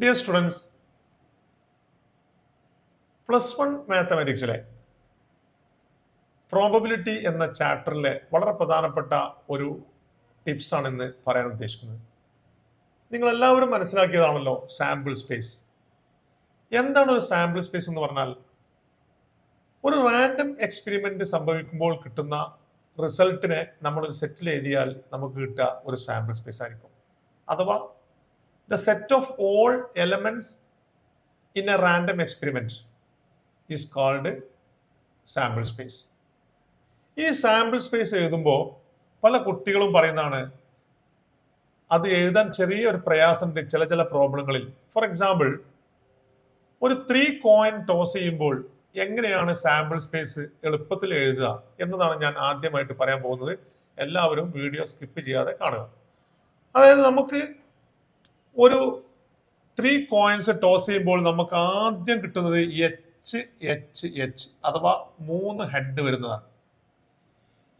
Dear students plus one മാത്തമാറ്റിക്സിലെ probability എന്ന ചാപ്റ്ററിലെ വളരെ പ്രധാനപ്പെട്ട ഒരു ടിപ്സാണ് ഇന്ന് പറയാൻ ഉദ്ദേശിക്കുന്നത്. നിങ്ങൾ എല്ലാവരും മനസ്സിലാക്കിയതാണല്ലോ സാമ്പിൾ സ്പേസ് എന്താണ് ഒരു സാമ്പിൾ സ്പേസ് എന്ന് പറഞ്ഞാൽ ഒരു റാൻഡം എക്സ്പെരിമെന്റ് സംഭവിക്കുമ്പോൾ കിട്ടുന്ന റിസൾട്ടിനെ നമ്മളൊരു സെറ്റിൽ എഴുതിയാൽ നമുക്ക് കിട്ടുക ഒരു സാമ്പിൾ സ്പേസ് ആയിരിക്കും. അഥവാ the set of all elements in a random experiment is called sample space ഈ സാമ്പിൾ സ്പേസ് എഴുതുമ്പോൾ പല കുട്ടികളും പറയുന്നതാണ് അത് എഴുതാൻ ചെറിയ ഒരു പ്രയാസമുണ്ട് ചില ചില പ്രോബ്ലങ്ങളിൽ. ഫോർ എക്സാമ്പിൾ ഒരു ത്രീ കോയിൻ ടോസ് ചെയ്യുമ്പോൾ എങ്ങനെയാണ് സാമ്പിൾ സ്പേസ് എളുപ്പത്തിൽ എഴുതുക എന്നതാണ് ഞാൻ ആദ്യമായിട്ട് പറയാൻ പോകുന്നത്. എല്ലാവരും വീഡിയോ സ്കിപ്പ് ചെയ്യാതെ കാണുക. അതായത് നമുക്ക് ഒരു ത്രീ കോയിൻസ് ടോസ് ചെയ്യുമ്പോൾ നമുക്ക് ആദ്യം കിട്ടുന്നത് എച്ച് എച്ച് എച്ച് അഥവാ മൂന്ന് ഹെഡ് വരുന്നതാണ്.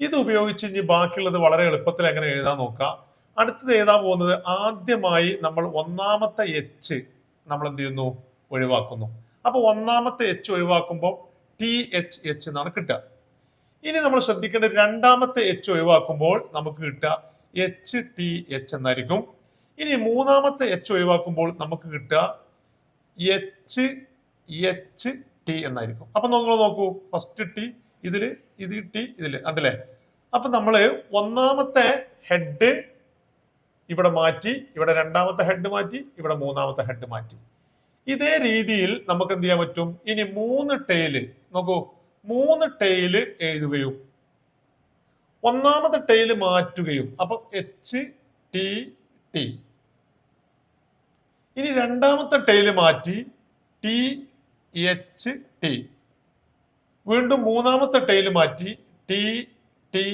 ഇത് ഉപയോഗിച്ച് ഇനി ബാക്കിയുള്ളത് വളരെ എളുപ്പത്തിൽ എങ്ങനെ എഴുതാൻ നോക്കാം. അടുത്തത് എഴുതാൻ പോകുന്നത്? ആദ്യമായി നമ്മൾ ഒന്നാമത്തെ എച്ച് നമ്മൾ എന്ത് ചെയ്യുന്നു? ഒഴിവാക്കുന്നു. അപ്പൊ ഒന്നാമത്തെ എച്ച് ഒഴിവാക്കുമ്പോൾ ടി എച്ച് എച്ച് എന്നാണ് കിട്ടുക. ഇനി നമ്മൾ ശ്രദ്ധിക്കേണ്ട രണ്ടാമത്തെ എച്ച് ഒഴിവാക്കുമ്പോൾ നമുക്ക് കിട്ടുക എച്ച് ടി എച്ച് എന്നായിരിക്കും. ഇനി മൂന്നാമത്തെ എച്ച് ഒഴിവാക്കുമ്പോൾ നമുക്ക് കിട്ടുക എച്ച് എച്ച് ടി എന്നായിരിക്കും. അപ്പൊ നിങ്ങൾ നോക്കൂ. ഫസ്റ്റ് ടി ഇതിൽ ഇത് ടി ഇതിൽ. കണ്ടില്ലേ? അപ്പൊ നമ്മൾ ഒന്നാമത്തെ ഹെഡ് ഇവിടെ മാറ്റി ഇവിടെ രണ്ടാമത്തെ ഹെഡ് മാറ്റി ഇവിടെ മൂന്നാമത്തെ ഹെഡ് മാറ്റി. ഇതേ രീതിയിൽ നമുക്ക് എന്ത് ചെയ്യാൻ പറ്റും? ഇനി മൂന്ന് ടെയിൽ നോക്കൂ. മൂന്ന് ടെയിൽ എഴുതുകയും ഒന്നാമത്തെ ടെയിൽ മാറ്റുകയും. അപ്പൊ എച്ച് ടി ടി ഇനി രണ്ടാമത്തെ ടെയിൽ മാറ്റി ടി എച്ച് ടി വീണ്ടും മൂന്നാമത്തെ ടെയിൽ മാറ്റി ടി ടി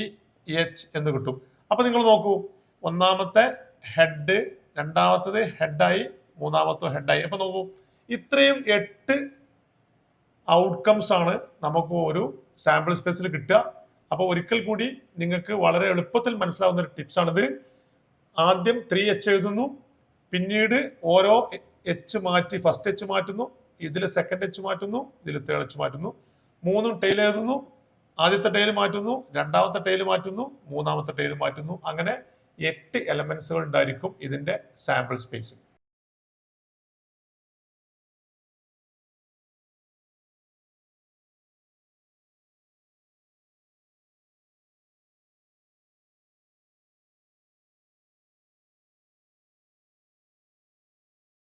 എച്ച് എന്ന് കിട്ടും. അപ്പൊ നിങ്ങൾ നോക്കൂ ഒന്നാമത്തെ ഹെഡ് രണ്ടാമത്തത് ഹെഡായി മൂന്നാമത്തെ ഹെഡായി അപ്പൊ നോക്കൂ ഇത്രയും എട്ട് ഔട്ട്കംസ് ആണ് നമുക്ക് ഒരു സാമ്പിൾ സ്പേസിൽ കിട്ടുക. അപ്പോൾ ഒരിക്കൽ കൂടി നിങ്ങൾക്ക് വളരെ എളുപ്പത്തിൽ മനസ്സിലാവുന്ന ഒരു ടിപ്സാണിത് ആദ്യം ത്രീ എച്ച് എഴുതുന്നു പിന്നീട് ഓരോ എച്ച് മാറ്റി ഫസ്റ്റ് എച്ച് മാറ്റുന്നു ഇതിൽ സെക്കൻഡ് എച്ച് മാറ്റുന്നു ഇതിൽ തേർഡ് എച്ച് മാറ്റുന്നു. മൂന്നും ടൈൽ എഴുതുന്നു ആദ്യത്തെ ടൈൽ മാറ്റുന്നു രണ്ടാമത്തെ ടൈൽ മാറ്റുന്നു മൂന്നാമത്തെ ടൈൽ മാറ്റുന്നു. അങ്ങനെ എട്ട് എലമെന്റ്സുകൾ ഉണ്ടായിരിക്കും ഇതിന്റെ സാമ്പിൾ സ്പേസിൽ